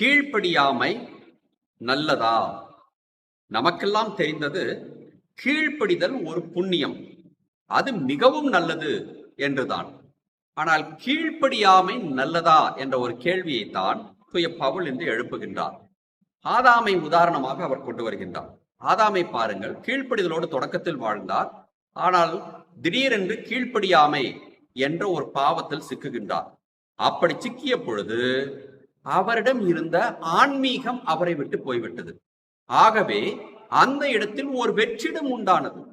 கீழ்ப்படியாமை நல்லதா? நமக்கெல்லாம் தெரிந்தது கீழ்ப்படிதல் ஒரு புண்ணியம். அது மிகவும் நல்லது என்றுதான். ஆனால் கீழ்ப்படியாமை நல்லதா என்ற ஒரு கேள்வியைத்தான் தூய பவுல் என்று எழுப்புகின்றார். ஆதாமை உதாரணமாக அவர் கொண்டு வருகின்றார். ஆதாமை பாருங்கள் கீழ்ப்படிதலோடு தொடக்கத்தில் வாழ்ந்தார். ஆனால் திடீரென்று கீழ்ப்படியாமை என்ற ஒரு பாவத்தில் சிக்குகின்றார். அப்படி சிக்கிய பொழுது அவரிடம் இருந்த ஆன்மீகம் அவரை விட்டு போய்விட்டது. ஆகவே அந்த இடத்தில் ஒரு வெற்றிடம் உண்டானது.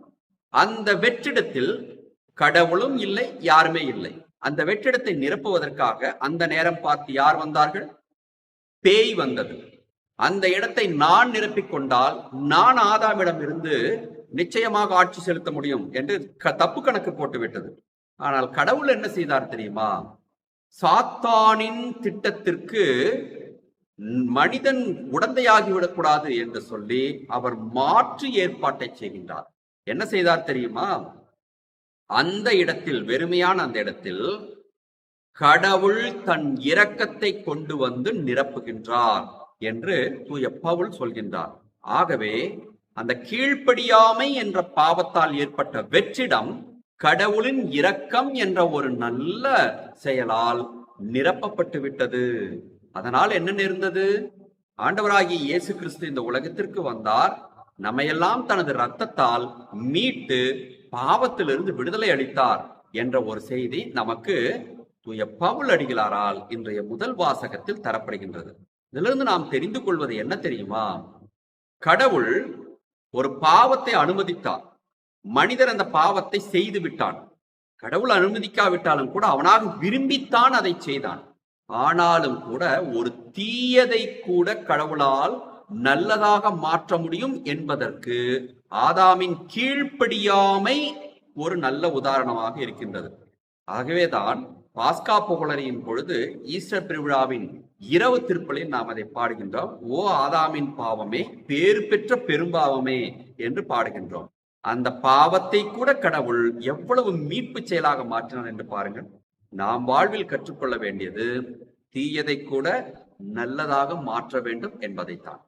அந்த வெற்றிடத்தில் கடவுளும் இல்லை யாருமே இல்லை. அந்த வெற்றிடத்தை நிரப்புவதற்காக அந்த நேரம் பார்த்து யார் வந்தார்கள்? பேய் வந்தது. அந்த இடத்தை நான் நிரப்பிக் கொண்டால் நான் ஆதாமிடம் இருந்து நிச்சயமாக ஆட்சி செலுத்த முடியும் என்று க- தப்பு கணக்கு போட்டுவிட்டது. ஆனால் கடவுள் என்ன செய்தார் தெரியுமா? சாத்தானின் திட்டத்திற்கு மனிதன் உடந்தையாகிவிடக்கூடாது என்று சொல்லி அவர் மாற்று ஏற்பாட்டை செய்கின்றார். என்ன செய்தார் தெரியுமா? அந்த இடத்தில் வெறுமையான அந்த இடத்தில் கடவுள் தன் இரக்கத்தை கொண்டு வந்து நிரப்புகின்றார் என்று தூய பவுல் சொல்கின்றார். ஆகவே அந்த கீழ்ப்படியாமை என்ற பாவத்தால் ஏற்பட்ட வெற்றிடம் கடவுளின் இரக்கம் என்ற ஒரு நல்ல செயலால் நிரப்பப்பட்டு விட்டது. அதனால் என்ன நேர்ந்தது? ஆண்டவராகிய இயேசு கிறிஸ்து இந்த உலகத்திற்கு வந்தார். நம்மையெல்லாம் தனது ரத்தத்தால் மீட்டு பாவத்திலிருந்து விடுதலை அளித்தார் என்ற ஒரு செய்தி நமக்கு தூய பவுல் அடிகளாரால் இன்றைய முதல் வாசகத்தில் தரப்படுகின்றது. இதிலிருந்து நாம் தெரிந்து கொள்வது என்ன தெரியுமா? கடவுள் ஒரு பாவத்தை அனுமதித்தார். மனிதர் அந்த பாவத்தை செய்து விட்டான். கடவுள் அனுமதிக்காவிட்டாலும் கூட அவனாக விரும்பித்தான் அதை செய்தான். ஆனாலும் கூட ஒரு தீயதை கூட கடவுளால் நல்லதாக மாற்ற முடியும் என்பதற்கு ஆதாமின் கீழ்ப்படியாமை ஒரு நல்ல உதாரணமாக இருக்கின்றது. ஆகவேதான் பாஸ்கா புகழரியின் பொழுது ஈஸ்டர் திருவிழாவின் இரவு திருப்பலில் நாம் அதை பாடுகின்றோம். ஓ ஆதாமின் பாவமே பேறு பெற்ற பெரும்பாவமே என்று பாடுகின்றோம். அந்த பாவத்தை கூட கடவுள் எவ்வளவு மீட்பு செயலாக மாற்றினார் என்று பாருங்கள். நாம் வாழ்வில் கற்றுக்கொள்ள வேண்டியது தீயதை கூட நல்லதாக மாற்ற வேண்டும் என்பதைத்தான்.